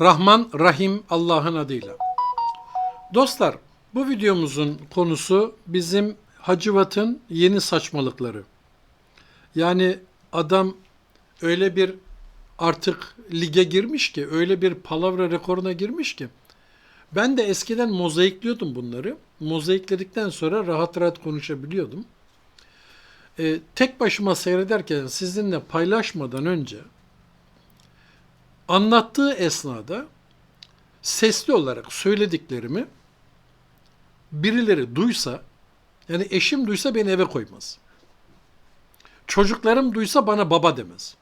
Rahman Rahim Allah'ın adıyla. Dostlar, bu videomuzun konusu bizim Hacivat'ın yeni saçmalıkları. Yani adam öyle bir artık lige girmiş ki, öyle bir palavra rekoruna girmiş ki. Ben de eskiden mozaikliyordum bunları. Mozaikledikten sonra rahat rahat konuşabiliyordum. Ee, tek başıma seyrederken sizinle paylaşmadan önce anlattığı esnada sesli olarak söylediklerimi birileri duysa, yani eşim duysa beni eve koymaz. Çocuklarım duysa bana baba demez.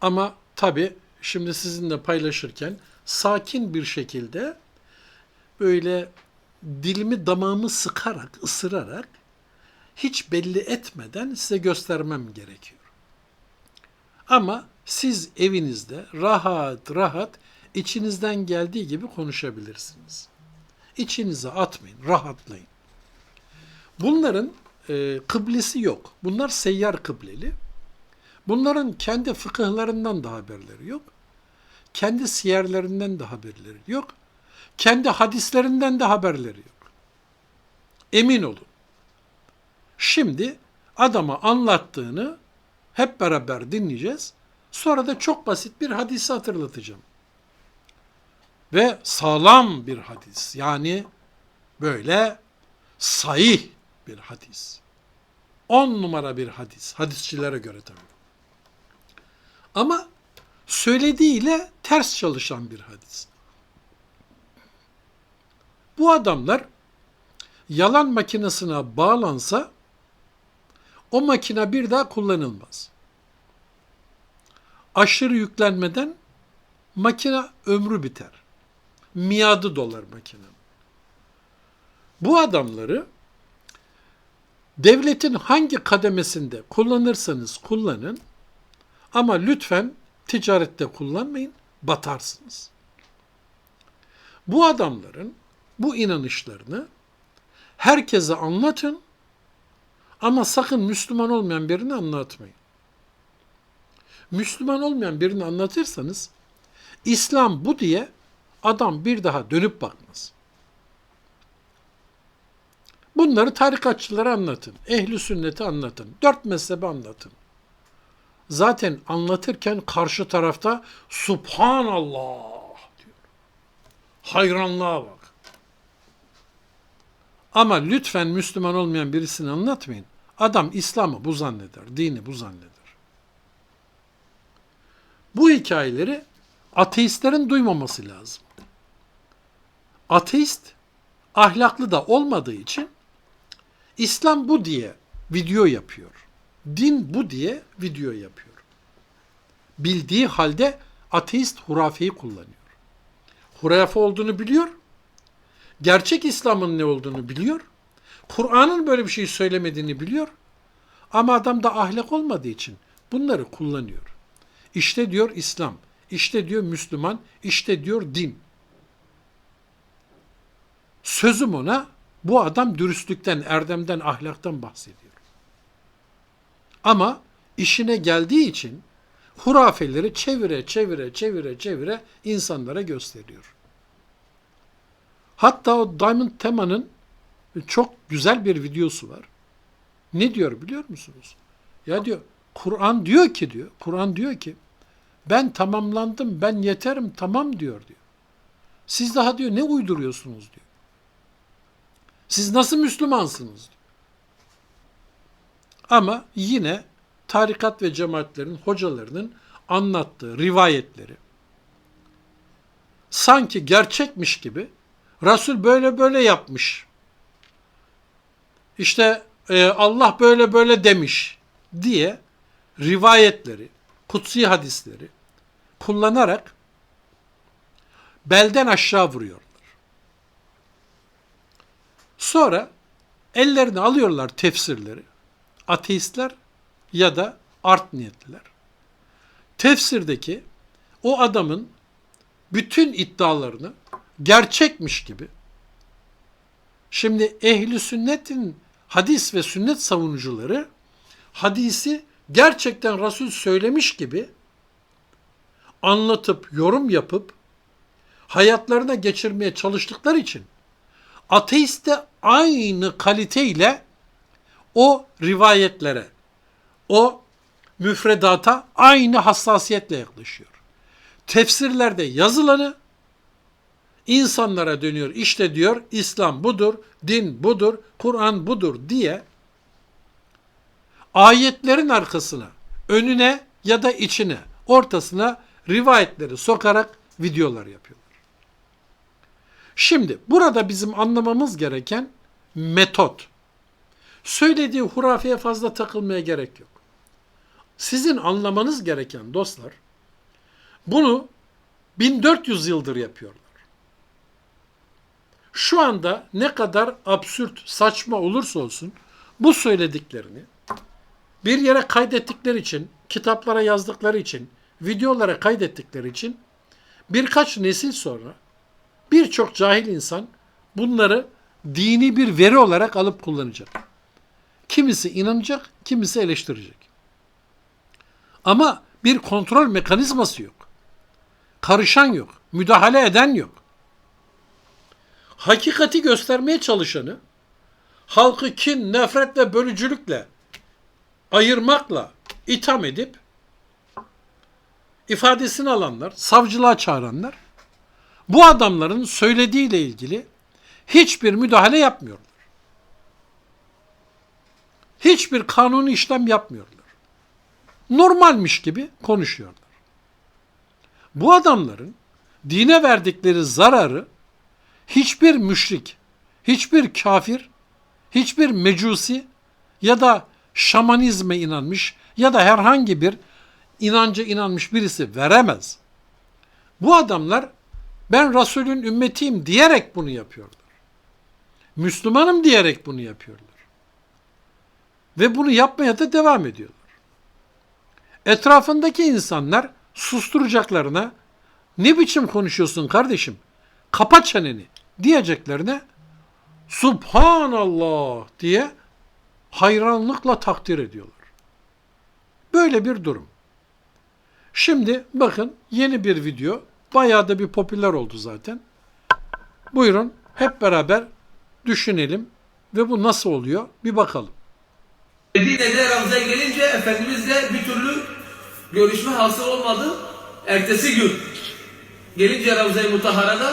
Ama tabii şimdi sizinle paylaşırken sakin bir şekilde böyle dilimi damağımı sıkarak, ısırarak hiç belli etmeden size göstermem gerekiyor. Ama siz evinizde rahat rahat içinizden geldiği gibi konuşabilirsiniz. İçinize atmayın, rahatlayın. Bunların e, kıblesi yok. Bunlar seyyar kıbleli. Bunların kendi fıkıhlarından da haberleri yok. Kendi siyerlerinden de haberleri yok. Kendi hadislerinden de haberleri yok. Emin olun. Şimdi adama anlattığını hep beraber dinleyeceğiz. Sonra da çok basit bir hadisi hatırlatacağım. Ve sağlam bir hadis. Yani böyle sahih bir hadis. On numara bir hadis. Hadisçilere göre tabii. Ama söylediğiyle ters çalışan bir hadis. Bu adamlar yalan makinesine bağlansa o makine bir daha kullanılmaz. Aşırı yüklenmeden makine ömrü biter. Miadı dolar makine. Bu adamları devletin hangi kademesinde kullanırsanız kullanın ama lütfen ticarette kullanmayın, batarsınız. Bu adamların bu inanışlarını herkese anlatın ama sakın Müslüman olmayan birini anlatmayın. Müslüman olmayan birini anlatırsanız İslam bu diye adam bir daha dönüp bakmaz. Bunları tarikatçılara anlatın. Ehli sünneti anlatın. Dört mezhebi anlatın. Zaten anlatırken karşı tarafta Subhanallah diyor. Hayranlığa bak. Ama lütfen Müslüman olmayan birisini anlatmayın. Adam İslam'ı bu zanneder, dini bu zanneder. Bu hikayeleri ateistlerin duymaması lazım. Ateist ahlaklı da olmadığı için İslam bu diye video yapıyor. Din bu diye video yapıyor. Bildiği halde ateist hurafeyi kullanıyor. Hurafe olduğunu biliyor. Gerçek İslam'ın ne olduğunu biliyor. Kur'an'ın böyle bir şey söylemediğini biliyor. Ama adam da ahlak olmadığı için bunları kullanıyor. İşte diyor İslam, işte diyor Müslüman, işte diyor din. Sözüm ona bu adam dürüstlükten, erdemden, ahlaktan bahsediyor. Ama işine geldiği için hurafeleri çevire çevire çevire çevire insanlara gösteriyor. Hatta o Diamond Tema'nın çok güzel bir videosu var. Ne diyor biliyor musunuz? Ya diyor Kur'an diyor ki diyor, Kur'an diyor ki ben tamamlandım, ben yeterim, tamam diyor diyor. Siz daha diyor ne uyduruyorsunuz diyor. Siz nasıl Müslümansınız diyor. Ama yine tarikat ve cemaatlerin hocalarının anlattığı rivayetleri sanki gerçekmiş gibi Resul böyle böyle yapmış. İşte e, Allah böyle böyle demiş diye rivayetleri, kutsi hadisleri kullanarak belden aşağı vuruyorlar. Sonra ellerini alıyorlar tefsirleri. Ateistler ya da art niyetliler. Tefsirdeki o adamın bütün iddialarını gerçekmiş gibi şimdi ehli sünnetin hadis ve sünnet savunucuları hadisi gerçekten Resul söylemiş gibi anlatıp, yorum yapıp hayatlarına geçirmeye çalıştıkları için ateist de aynı kaliteyle o rivayetlere, o müfredata aynı hassasiyetle yaklaşıyor. Tefsirlerde yazılanı insanlara dönüyor. İşte diyor İslam budur, din budur, Kur'an budur diye ayetlerin arkasına, önüne ya da içine, ortasına rivayetleri sokarak videolar yapıyorlar. Şimdi burada bizim anlamamız gereken metot. Söylediği hurafeye fazla takılmaya gerek yok. Sizin anlamanız gereken dostlar, bunu 1400 yıldır yapıyorlar. Şu anda ne kadar absürt, saçma olursa olsun bu söylediklerini bir yere kaydettikleri için, kitaplara yazdıkları için, videolara kaydettikleri için birkaç nesil sonra birçok cahil insan bunları dini bir veri olarak alıp kullanacak. Kimisi inanacak, kimisi eleştirecek. Ama bir kontrol mekanizması yok. Karışan yok, müdahale eden yok. Hakikati göstermeye çalışanı halkı kin, nefret ve bölücülükle ayırmakla itham edip ifadesini alanlar, savcılığa çağıranlar bu adamların söylediğiyle ilgili hiçbir müdahale yapmıyorlar. Hiçbir kanuni işlem yapmıyorlar. Normalmiş gibi konuşuyorlar. Bu adamların dine verdikleri zararı hiçbir müşrik, hiçbir kafir, hiçbir mecusi ya da şamanizme inanmış ya da herhangi bir inanca inanmış birisi veremez. Bu adamlar ben Resulün ümmetiyim diyerek bunu yapıyorlar. Müslümanım diyerek bunu yapıyorlar. Ve bunu yapmaya da devam ediyorlar. Etrafındaki insanlar susturacaklarına ne biçim konuşuyorsun kardeşim? Kapat çeneni diyeceklerine Subhanallah diye hayranlıkla takdir ediyorlar. Böyle bir durum. Şimdi bakın yeni bir video. Bayağı da bir popüler oldu zaten. Buyurun hep beraber düşünelim ve bu nasıl oluyor bir bakalım. Medine'de Ramazan gelince Efendimizle bir türlü görüşme hasıl olmadı. Ertesi gün gelince Ramazan-ı Mutahara'da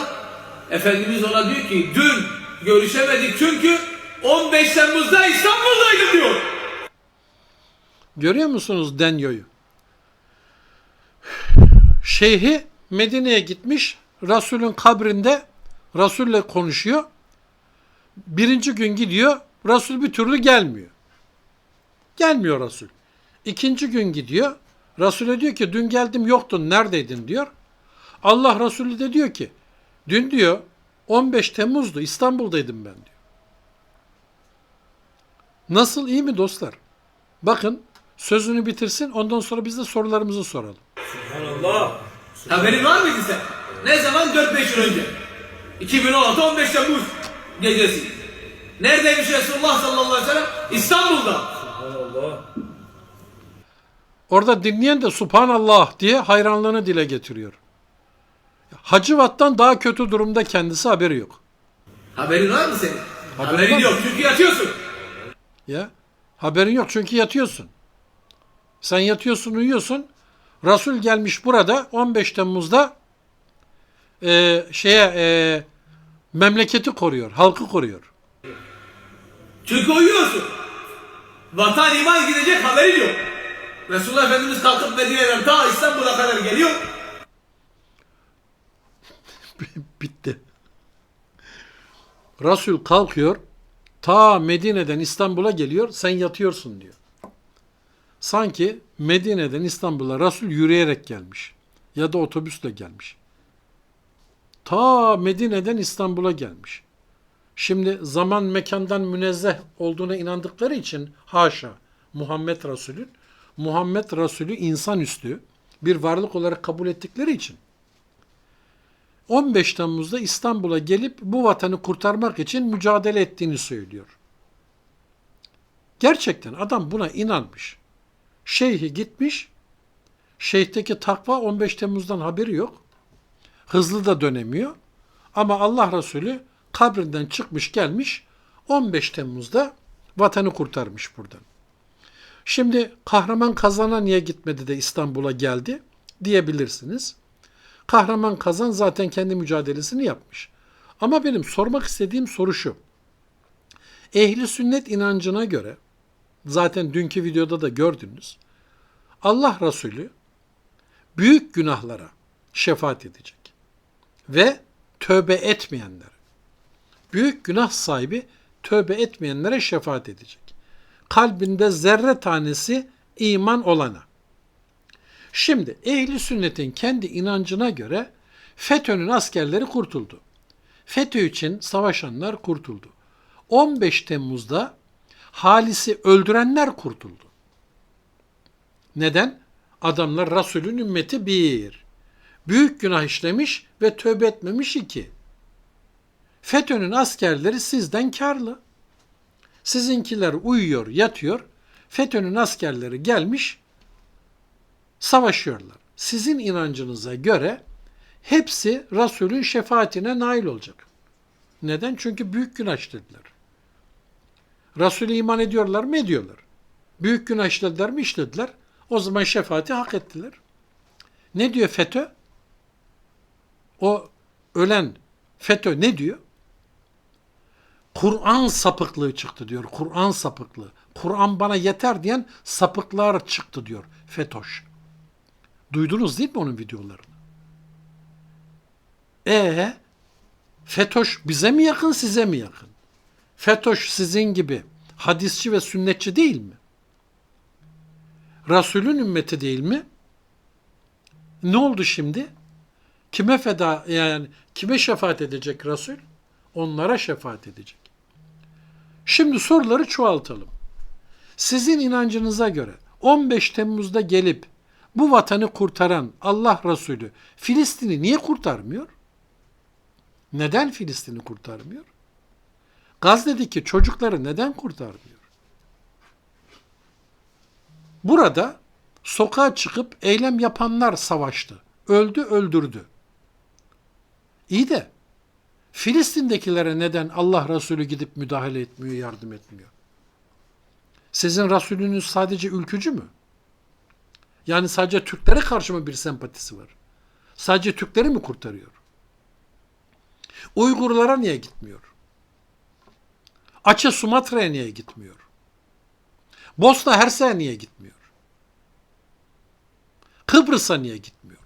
Efendimiz ona diyor ki dün görüşemedik çünkü 15 Temmuz'da İstanbul'daydım diyor. Görüyor musunuz Denyo'yu? Şeyhi Medine'ye gitmiş. Resul'ün kabrinde Resul'le konuşuyor. Birinci gün gidiyor. Resul bir türlü gelmiyor. Gelmiyor Resul. İkinci gün gidiyor. Resul'e diyor ki dün geldim yoktun neredeydin diyor. Allah Resulü de diyor ki dün diyor 15 Temmuz'du İstanbul'daydım ben diyor. Nasıl iyi mi dostlar? Bakın sözünü bitirsin ondan sonra biz de sorularımızı soralım. Haberin var mıydı sen? Ne zaman? 4-5 yıl önce. 2016 15 Temmuz gecesi. Neredeymiş Resulullah sallallahu aleyhi ve sellem? İstanbul'da. Orada dinleyen de Subhanallah diye hayranlığını dile getiriyor. Hacivat'tan daha kötü durumda kendisi haberi yok. Haberin var mı senin? Haberim Haberin var. yok çünkü yatıyorsun. Ya haberin yok çünkü yatıyorsun. Sen yatıyorsun uyuyorsun. Resul gelmiş burada 15 Temmuz'da e, şeye e, memleketi koruyor, halkı koruyor. Çünkü uyuyorsun. Vatan iman gidecek haberin yok. Resulullah Efendimiz kalkıp Medine'den ta İstanbul'a kadar geliyor. Bitti. Resul kalkıyor, ta Medine'den İstanbul'a geliyor, sen yatıyorsun diyor. Sanki Medine'den İstanbul'a Resul yürüyerek gelmiş ya da otobüsle gelmiş. Ta Medine'den İstanbul'a gelmiş. Şimdi zaman mekandan münezzeh olduğuna inandıkları için haşa Muhammed Resulü Muhammed Resulü insanüstü bir varlık olarak kabul ettikleri için 15 Temmuz'da İstanbul'a gelip bu vatanı kurtarmak için mücadele ettiğini söylüyor. Gerçekten adam buna inanmış. Şeyhi gitmiş, Şeyhteki takva 15 Temmuz'dan haberi yok. Hızlı da dönemiyor. Ama Allah Resulü kabrinden çıkmış gelmiş 15 Temmuz'da vatanı kurtarmış buradan. Şimdi kahraman kazana niye gitmedi de İstanbul'a geldi diyebilirsiniz. Kahraman kazan zaten kendi mücadelesini yapmış. Ama benim sormak istediğim soru şu. Ehli sünnet inancına göre zaten dünkü videoda da gördünüz. Allah Resulü büyük günahlara şefaat edecek. Ve tövbe etmeyenlere, büyük günah sahibi tövbe etmeyenlere şefaat edecek. Kalbinde zerre tanesi iman olana. Şimdi ehli sünnetin kendi inancına göre FETÖ'nün askerleri kurtuldu. FETÖ için savaşanlar kurtuldu. 15 Temmuz'da Halis'i öldürenler kurtuldu. Neden? Adamlar Resulün ümmeti bir. Büyük günah işlemiş ve tövbe etmemiş iki. FETÖ'nün askerleri sizden karlı. Sizinkiler uyuyor, yatıyor. FETÖ'nün askerleri gelmiş, savaşıyorlar. Sizin inancınıza göre hepsi Resulün şefaatine nail olacak. Neden? Çünkü büyük günah işlediler. Resulü iman ediyorlar mı? Ediyorlar. Büyük günah işlediler mi? İşlediler. O zaman şefaati hak ettiler. Ne diyor FETÖ? O ölen FETÖ ne diyor? Kur'an sapıklığı çıktı diyor. Kur'an sapıklığı. Kur'an bana yeter diyen sapıklar çıktı diyor FETÖ'ş. Duydunuz değil mi onun videolarını? E FETÖ'ş bize mi yakın size mi yakın? FETÖ'ş sizin gibi hadisçi ve sünnetçi değil mi? Resulün ümmeti değil mi? Ne oldu şimdi? Kime feda yani kime şefaat edecek Resul? Onlara şefaat edecek. Şimdi soruları çoğaltalım. Sizin inancınıza göre 15 Temmuz'da gelip bu vatanı kurtaran Allah Resulü Filistin'i niye kurtarmıyor? Neden Filistin'i kurtarmıyor? Gazze'deki çocukları neden kurtarmıyor? Burada sokağa çıkıp eylem yapanlar savaştı. Öldü, öldürdü. İyi de Filistin'dekilere neden Allah Resulü gidip müdahale etmiyor, yardım etmiyor? Sizin Resulünüz sadece ülkücü mü? Yani sadece Türklere karşı mı bir sempatisi var? Sadece Türkleri mi kurtarıyor? Uygurlara niye gitmiyor? Açı Sumatra'ya niye gitmiyor? Bosna Hersek'e niye gitmiyor? Kıbrıs'a niye gitmiyor?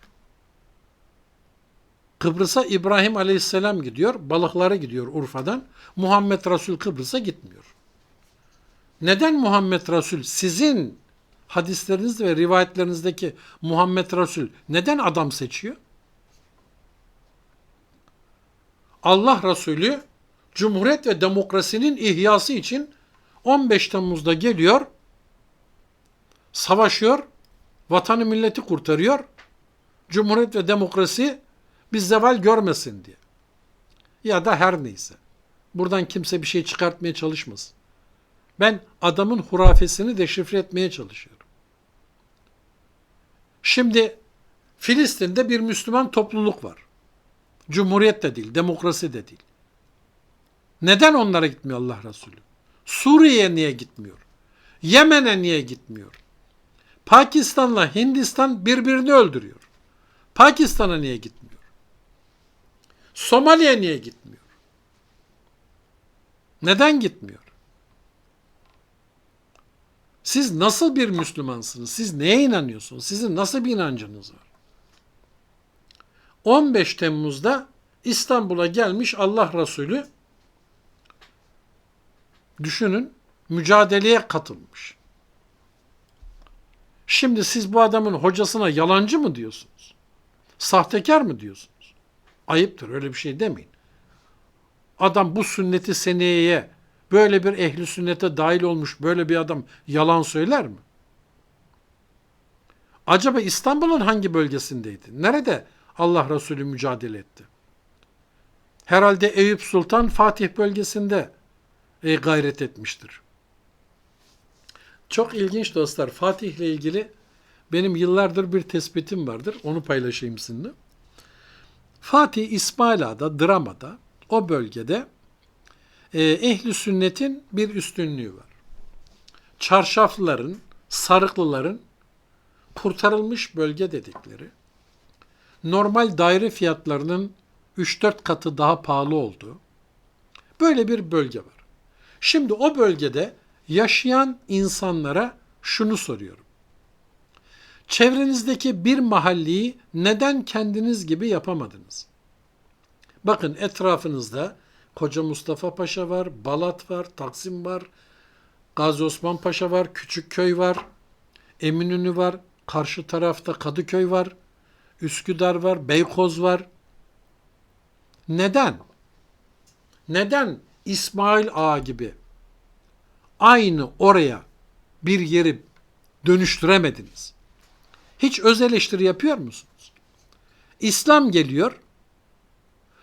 Kıbrıs'a İbrahim Aleyhisselam gidiyor, balıklara gidiyor Urfa'dan. Muhammed Resul Kıbrıs'a gitmiyor. Neden Muhammed Resul sizin hadislerinizde ve rivayetlerinizdeki Muhammed Resul neden adam seçiyor? Allah Resulü Cumhuriyet ve demokrasinin ihyası için 15 Temmuz'da geliyor, savaşıyor, vatanı milleti kurtarıyor. Cumhuriyet ve demokrasi bir zeval görmesin diye. Ya da her neyse. Buradan kimse bir şey çıkartmaya çalışmasın. Ben adamın hurafesini deşifre etmeye çalışıyorum. Şimdi Filistin'de bir Müslüman topluluk var. Cumhuriyet de değil, demokrasi de değil. Neden onlara gitmiyor Allah Resulü? Suriye'ye niye gitmiyor? Yemen'e niye gitmiyor? Pakistan'la Hindistan birbirini öldürüyor. Pakistan'a niye gitmiyor? Somali'ye niye gitmiyor? Neden gitmiyor? Siz nasıl bir Müslümansınız? Siz neye inanıyorsunuz? Sizin nasıl bir inancınız var? 15 Temmuz'da İstanbul'a gelmiş Allah Resulü düşünün mücadeleye katılmış. Şimdi siz bu adamın hocasına yalancı mı diyorsunuz? Sahtekar mı diyorsunuz? Ayıptır öyle bir şey demeyin. Adam bu sünneti seneye böyle bir ehli sünnete dahil olmuş böyle bir adam yalan söyler mi? Acaba İstanbul'un hangi bölgesindeydi? Nerede Allah Resulü mücadele etti? Herhalde Eyüp Sultan Fatih bölgesinde e, gayret etmiştir. Çok ilginç dostlar. Fatih ile ilgili benim yıllardır bir tespitim vardır. Onu paylaşayım sizinle. Fatih İsmail Ağa'da, dramada, o bölgede e, ehli sünnetin bir üstünlüğü var. Çarşaflıların, sarıklıların kurtarılmış bölge dedikleri, normal daire fiyatlarının 3-4 katı daha pahalı olduğu böyle bir bölge var. Şimdi o bölgede yaşayan insanlara şunu soruyorum. Çevrenizdeki bir mahalleyi neden kendiniz gibi yapamadınız? Bakın etrafınızda Koca Mustafa Paşa var, Balat var, Taksim var, Gazi Osman Paşa var, Küçükköy var, Eminönü var, karşı tarafta Kadıköy var, Üsküdar var, Beykoz var. Neden? Neden İsmail Ağa gibi aynı oraya bir yeri dönüştüremediniz? Hiç öz eleştiri yapıyor musunuz? İslam geliyor,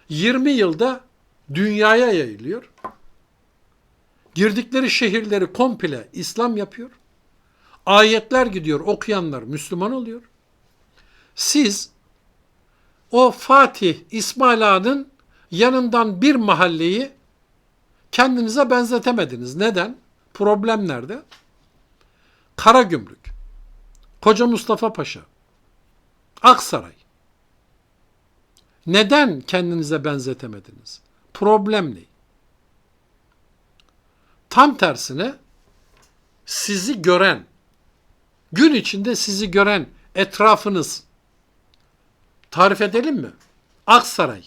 20 yılda dünyaya yayılıyor. Girdikleri şehirleri komple İslam yapıyor. Ayetler gidiyor, okuyanlar Müslüman oluyor. Siz o Fatih İsmail Ağa'nın yanından bir mahalleyi kendinize benzetemediniz. Neden? Problem nerede? Karagümrük, Koca Mustafa Paşa, Aksaray. Neden kendinize benzetemediniz? Problem ne? Tam tersine sizi gören, gün içinde sizi gören etrafınız, tarif edelim mi? Aksaray,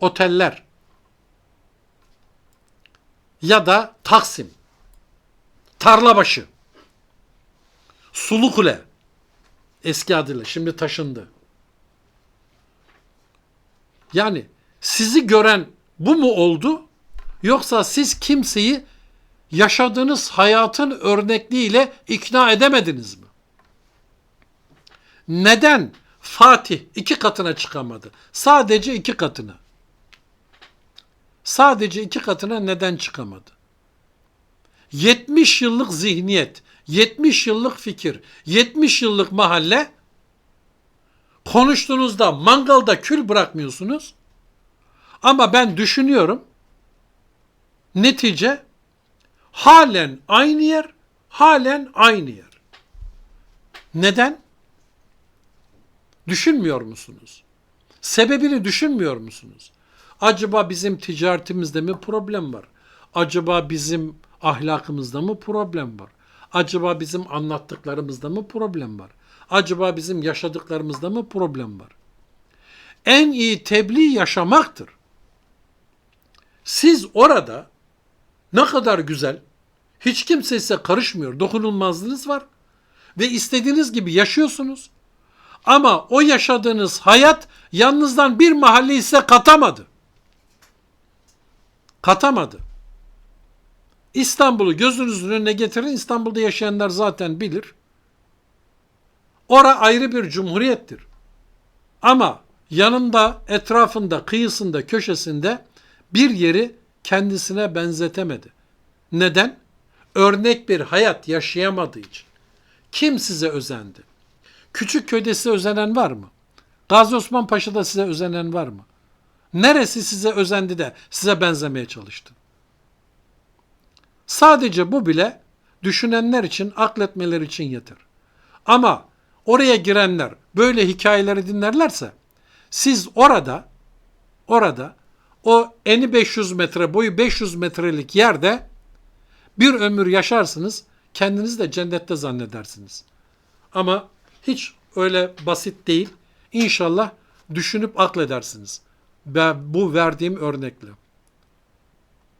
oteller ya da Taksim, Tarlabaşı, Sulukule, eski adıyla şimdi taşındı. Yani sizi gören bu mu oldu? Yoksa siz kimseyi yaşadığınız hayatın örnekliğiyle ikna edemediniz mi? Neden Fatih iki katına çıkamadı? Sadece iki katına. Sadece iki katına neden çıkamadı? 70 yıllık zihniyet, 70 yıllık fikir, 70 yıllık mahalle konuştuğunuzda mangalda kül bırakmıyorsunuz. Ama ben düşünüyorum. Netice halen aynı yer, halen aynı yer. Neden? Düşünmüyor musunuz? Sebebini düşünmüyor musunuz? Acaba bizim ticaretimizde mi problem var? Acaba bizim ahlakımızda mı problem var? Acaba bizim anlattıklarımızda mı problem var? Acaba bizim yaşadıklarımızda mı problem var? En iyi tebliğ yaşamaktır. Siz orada ne kadar güzel, hiç kimse size karışmıyor, dokunulmazlığınız var ve istediğiniz gibi yaşıyorsunuz. Ama o yaşadığınız hayat yalnızdan bir mahalle size katamadı. Katamadı. İstanbul'u gözünüzün önüne getirin. İstanbul'da yaşayanlar zaten bilir. Ora ayrı bir cumhuriyettir. Ama yanında, etrafında, kıyısında, köşesinde bir yeri kendisine benzetemedi. Neden? Örnek bir hayat yaşayamadığı için. Kim size özendi? Küçük köyde size özenen var mı? Gazi Osman Paşa'da size özenen var mı? Neresi size özendi de size benzemeye çalıştı? Sadece bu bile düşünenler için, akletmeler için yeter. Ama oraya girenler böyle hikayeleri dinlerlerse siz orada orada o eni 500 metre boyu 500 metrelik yerde bir ömür yaşarsınız kendinizi de cennette zannedersiniz. Ama hiç öyle basit değil. İnşallah düşünüp akledersiniz. Ben bu verdiğim örnekle.